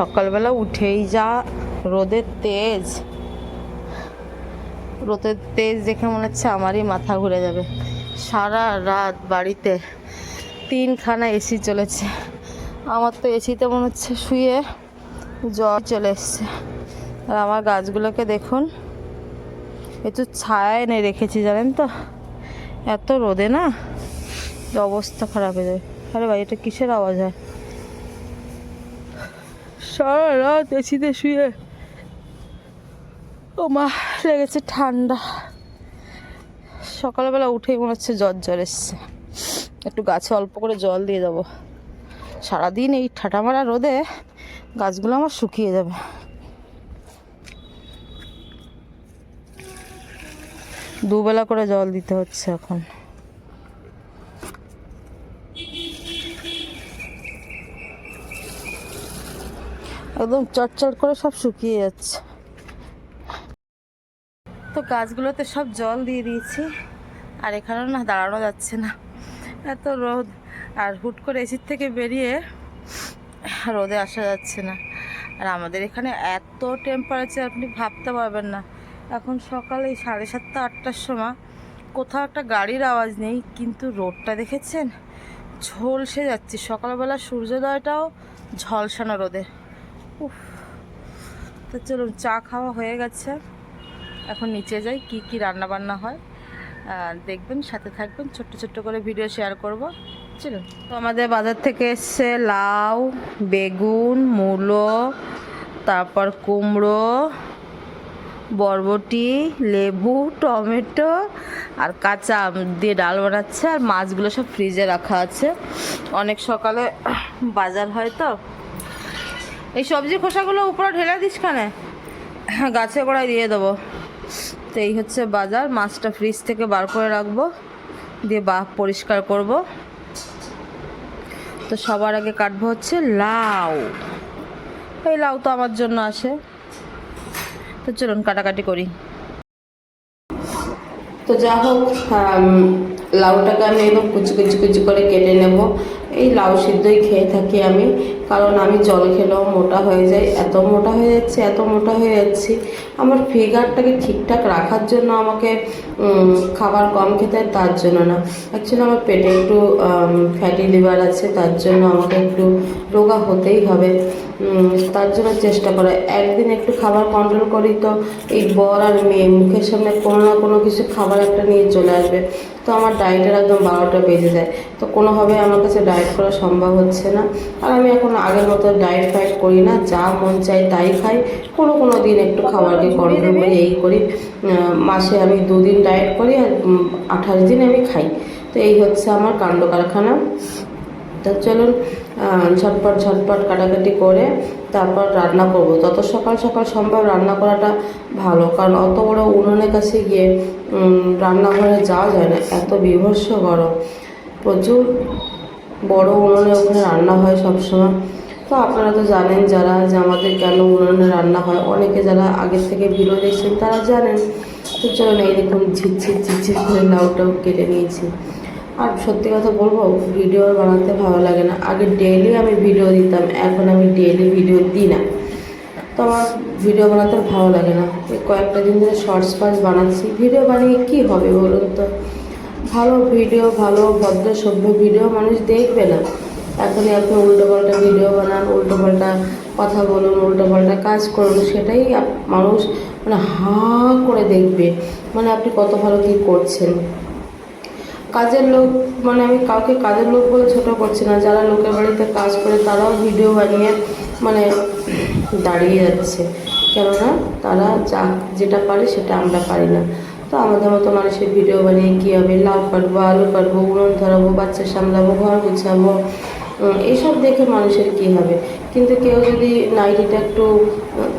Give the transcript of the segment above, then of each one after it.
সকালবেলা উঠেই যা রোদের তেজ। রোদের তেজ দেখে মনে হচ্ছে আমারই মাথা ঘুরে যাবে। সারা রাত বাড়িতে তিনখানা এসি চলেছে। আমার তো এসিতে মনে হচ্ছে শুয়ে জ্বর চলে এসছে। আর আমার গাছগুলোকে দেখুন, একটু ছায়া এনে রেখেছি, জানেন তো? এত রোদে না, অবস্থা খারাপ হয়ে যায়। আরে ভাই, এটা কিসের আওয়াজ হয়? সারা রাত এসিতে শুয়ে। ও মা, লেগেছে ঠান্ডা। সকালবেলা উঠেই মনে হচ্ছে জ্বর জ্বর এসছে। একটু গাছে অল্প করে জল দিয়ে দেবো। সারাদিন এই ঠাটা মারা রোদে গাছগুলো আমার শুকিয়ে যাবে। দুবেলা করে জল দিতে হচ্ছে এখন। একদম চটচট করে সব শুকিয়ে যাচ্ছে। তো গাছগুলোতে সব জল দিয়ে দিয়েছি, আর এখানেও না দাঁড়ানো যাচ্ছে না। এত রোদ, আর হুট করে এসির থেকে বেরিয়ে রোদে আসা যাচ্ছে না। আর আমাদের এখানে এত টেম্পারেচার আপনি ভাবতে পারবেন না। এখন সকালে এই সাড়ে সাতটা, আটটার সময় কোথাও একটা গাড়ির আওয়াজ নেই, কিন্তু রোদটা দেখেছেন? ঝলসে যাচ্ছে। সকালবেলা সূর্যোদয়টাও ঝলসানো রোদে। তো চলুন, চা খাওয়া হয়ে গেছে। এখন নিচে যাই, কি কি রান্না বান্না হয়। দেখবেন, সাথে থাকবেন, ছোট্ট ছোট্ট করে ভিডিও শেয়ার করব। চলুন। তো আমাদের বাজার থেকে এসছে লাউ, বেগুন, মূলো, তারপর কুমড়ো, বরবটি, লেবু, টমেটো আর কাঁচা দিয়ে ডাল বানাচ্ছে। আর মাছগুলো সব ফ্রিজে রাখা আছে। অনেক সকালে বাজার হয় তো। এই সবজি খোসাগুলো উপরে ঢেলে দিস কানে গাছে গোড়ায় দিয়ে দেবো। তো এই হচ্ছে বাজার। মাছটা ফ্রিজ থেকে বার করে রাখব। দিয়ে বা পরিষ্কার করব। তো সবার আগে কাটবো হচ্ছে লাউ। এই লাউ তো আমার জন্য আসে। তো চলুন কাটাকাটি করি। তো যা হোক লাউটাকে আমি একদম কুচি কুচি কুচি করে কেটে নেব। এই লাউ সিদ্ধই খেয়ে থাকি আমি। কারণ আমি জল খেলেও মোটা হয়ে যাই। এত মোটা হয়ে যাচ্ছে, এত মোটা হয়ে যাচ্ছি। আমার ফিগারটাকে ঠিকঠাক রাখার জন্য আমাকে খাবার কম খেতে হয় তার জন্য না। অ্যাকচুয়ালি আমার পেটে একটু ফ্যাটি লিভার আছে, তার জন্য আমাকে একটু রোগা হতেই হবে। তার জন্য চেষ্টা করে। একদিন একটু খাবার কন্ট্রোল করি তো এই বর আর মেয়ে মুখের সামনে কোনো না কোনো কিছু খাবার একটা নিয়ে চলে আসবে। তো আমার ডায়েটের একদম বারোটা বেজে যায়। তো কোনোভাবে আমার কাছে ডায়েট করা সম্ভব হচ্ছে না। আর আমি এখন আগের মতো ডায়েট ফাইট করি না, যা মন চাই তাই খাই। কোনো কোনো দিন একটু খাবারকে কন্ট্রোল করি, এই করি। মাসে আমি দুদিন ডায়েট করি আর আঠাশ দিন আমি খাই। তো এই হচ্ছে আমার কাণ্ড কারখানা। তো চলুন ঝটপট ঝটপট কাটাকাটি করে তারপর রান্না করব। তত সকাল সকাল সম্ভব রান্না করাটা ভালো, কারণ অত বড় উনুনের কাছে গিয়ে রান্নাঘরে যাওয়া যায় না, এত বিভৎস গরম। প্রচুর বড় উনুনে ওখানে রান্না হয় সবসময়। তো আপনারা তো জানেন যারা, যে আমাদের কেন উনুনে রান্না হয়, অনেকে যারা আগের থেকে ভিডিও দেখছেন তারা জানেন। তো চলুন এই দেখুন ঝিরঝির ঝিরঝির করে লাউটাও কেটে নিয়েছি। আর সত্যি কথা বলব ভিডিও বানাতে ভালো লাগে না। আগে ডেইলি আমি ভিডিও দিতাম, এখন আমি ডেইলি ভিডিও দিই না। তো আমার ভিডিও বানাতে ভালো লাগে না। কয়েকটা দিন ধরে শর্টস পাস বানাচ্ছি। ভিডিও বানিয়ে কী হবে বলুন তো? ভালো ভিডিও ভালো ভদ্র সভ্য ভিডিও মানুষ দেখবে না। এখনই আপনি উল্টো পাল্টা ভিডিও বানান উল্টো পাল্টা কথা বলুন উল্টো পাল্টা কাজ করুন, সেটাই মানুষ মানে হা করে দেখবে। মানে আপনি কত ভালো কী করছেন। কাজের লোক মানে আমি কাউকে কাজের লোক বলে ছোট করছি না, যারা লোকের বাড়িতে কাজ করে তারাও ভিডিও বানিয়ে মানে দাঁড়িয়ে যাচ্ছে। কেননা তারা যা যেটা পারে সেটা আমরা পারি না। তো আমাদের মতো মানুষের ভিডিও বানিয়ে কী হবে? লাউ কাটবো, আলু কাটবো, উনুন ধরাবো, বাচ্চা সামলাবো, ঘর গুছাবো এইসব দেখে মানুষের কী হবে? কিন্তু কেউ যদি নাইটিটা একটু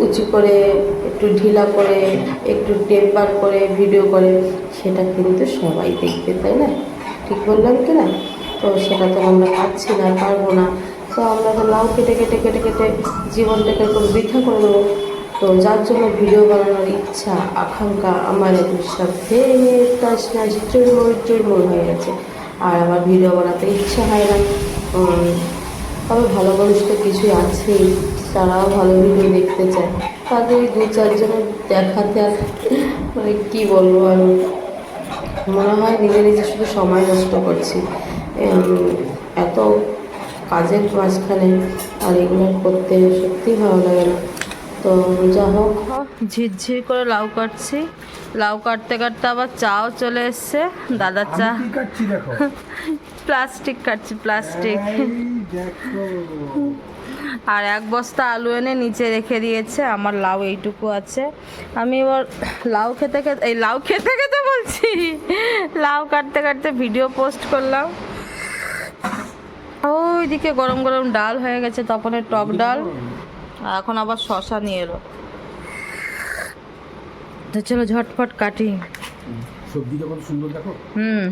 উঁচু করে, একটু ঢিলা করে, একটু টেপ বার করে ভিডিও করে, সেটা কিন্তু সবাই দেখবে, তাই না? ঠিক বললাম কি না? তো সেটা তো আমরা পাচ্ছি না, পারব না। তো আমরা তো লাউ কেটে কেটে কেটে কেটে জীবনটাকে একটু বৃথা করে দেবো। তো যার জন্য ভিডিও বানানোর ইচ্ছা, আকাঙ্ক্ষা, আমার সব ভেঙে তাস নাচ চুরমুর চুরমুর হয়ে গেছে। আর আমার ভিডিও বানাতে ইচ্ছা হয় না। তবে ভালো মানুষ তো কিছুই আছেই, তারাও ভালো ভিডিও দেখতে চায়। তাদের দু চারজনের দেখাতে মানে কী বলব আর? মনে হয় নিজে নিজে শুধু সময় নষ্ট করছি। এত কাজের মাঝখানে আর এগুলো করতে সত্যিই ভালো লাগে না। তো যা হোক। ঝিরঝির করে লাউ কাটছি। লাউ কাটতে কাটতে আবার চাও চলে এসছে। দাদার চা প্লাস্টিক কাটছি প্লাস্টিক। আর এক বস্তা আলু এনে নিচে রেখে দিয়েছে আমার লাউ এইটুকু আছে। আমি এবার লাউ খেতে খেতে এই লাউ খেতে খেতে বলছি লাউ কাটতে কাটতে ভিডিও পোস্ট করলাম। ওইদিকে গরম গরম ডাল হয়ে গেছে তপনের টক ডাল আর এখন আবার শশা নিয়ে এলো। তো চলো ঝটফট কাটি। সবজিটা কত সুন্দর দেখো। হুম।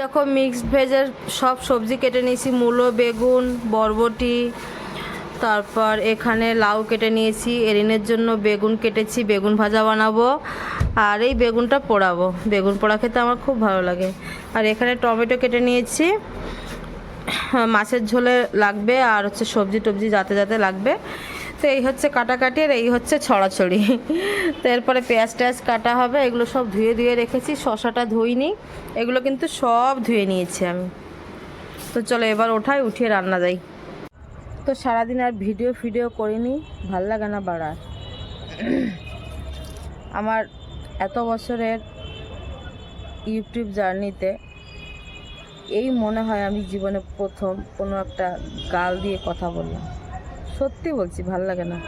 দেখো মিক্সড ভেজের সব সবজি কেটে নিয়েছি মূলো বেগুন বরবটি তারপর এখানে লাউ কেটে নিয়েছি এরিনের জন্য বেগুন কেটেছি বেগুন ভাজা বানাবো আর এই বেগুনটা পোড়াবো। বেগুন পোড়া খেতে আমার খুব ভালো লাগে। আর এখানে টমেটো কেটে নিয়েছি হ্যাঁ, মাছের ঝোলে লাগবে আর হচ্ছে সবজি টবজি যাতে যাতে লাগবে। তো এই হচ্ছে কাটাকাটি আর এই হচ্ছে ছড়াছড়ি। তো এরপরে পেঁয়াজ টেয়াজ কাটা হবে এগুলো সব ধুয়ে ধুয়ে রেখেছি শশাটা ধুইনি এগুলো কিন্তু সব ধুয়ে নিয়েছি আমি। তো চলো এবার ওঠাই উঠিয়ে রান্না যাই। তো সারাদিন আর ভিডিও ফিডিও করিনি, ভালো লাগে না বাড়ার। আমার এত বছরের ইউটিউব জার্নিতে এই মনে হয় আমি জীবনে প্রথম কোনো একটা গাল দিয়ে কথা বললাম। সত্যি বলছি, ভালো লাগে না।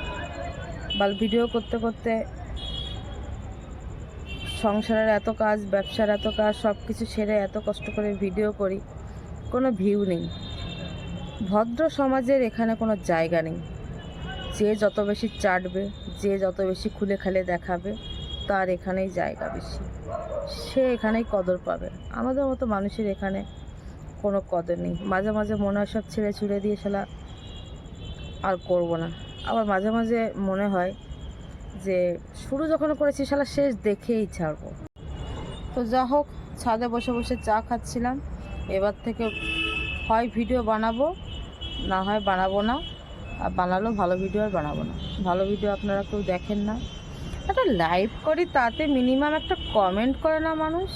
বাল ভিডিও করতে করতে সংসারের এত কাজ, ব্যবসার এত কাজ সব কিছু ছেড়ে এত কষ্ট করে ভিডিও করি, কোনো ভিউ নেই। ভদ্র সমাজের এখানে কোনো জায়গা নেই। যে যত বেশি চাটবে, যে যত বেশি খুলে খালে দেখাবে, তার এখানেই জায়গা বেশি। সে এখানেই কদর পাবে। আমাদের মতো মানুষের এখানে কোনো কদর নেই। মাঝে মাঝে মনে হয় সব ছেড়ে ছুড়ে দিয়ে শালা আর করব না। আবার মাঝে মাঝে মনে হয় যে শুরু যখন করেছি শালা শেষ দেখেই ছাড়বো। তো যা হোক ছাদে বসে বসে চা খাচ্ছিলাম। এবার থেকে হয় ভিডিও বানাবো, না হয় বানাবো না। আর বানালেও ভালো ভিডিও আর বানাবো না। ভালো ভিডিও আপনারা কেউ দেখেন না। একটা লাইভ করি তাতে মিনিমাম একটা কমেন্ট করে না মানুষ।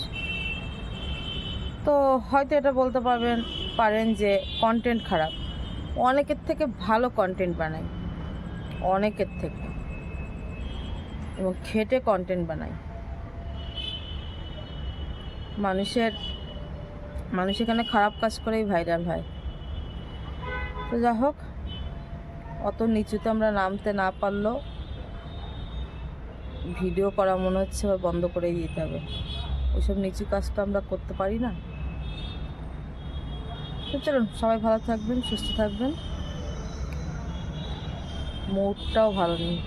তো হয়তো এটা বলতে পারবেন, পারেন যে কন্টেন্ট খারাপ। অনেকের থেকে ভালো কন্টেন্ট বানাই। অনেকের থেকে। এবং খেটে কন্টেন্ট বানাই। মানুষের মানুষ এখানে খারাপ কাজ করেই ভাইরাল হয়। তো যা হোক, অত নিচুতে আমরা নামতে না পারলেও ভিডিও করা মনে হচ্ছে বন্ধ করে দিতে হবে। ওইসব নিচু কাজ তো আমরা করতে পারি না। তো চলুন, সবাই ভালো থাকবেন, সুস্থ থাকবেন। মুডটাও ভালো নেই।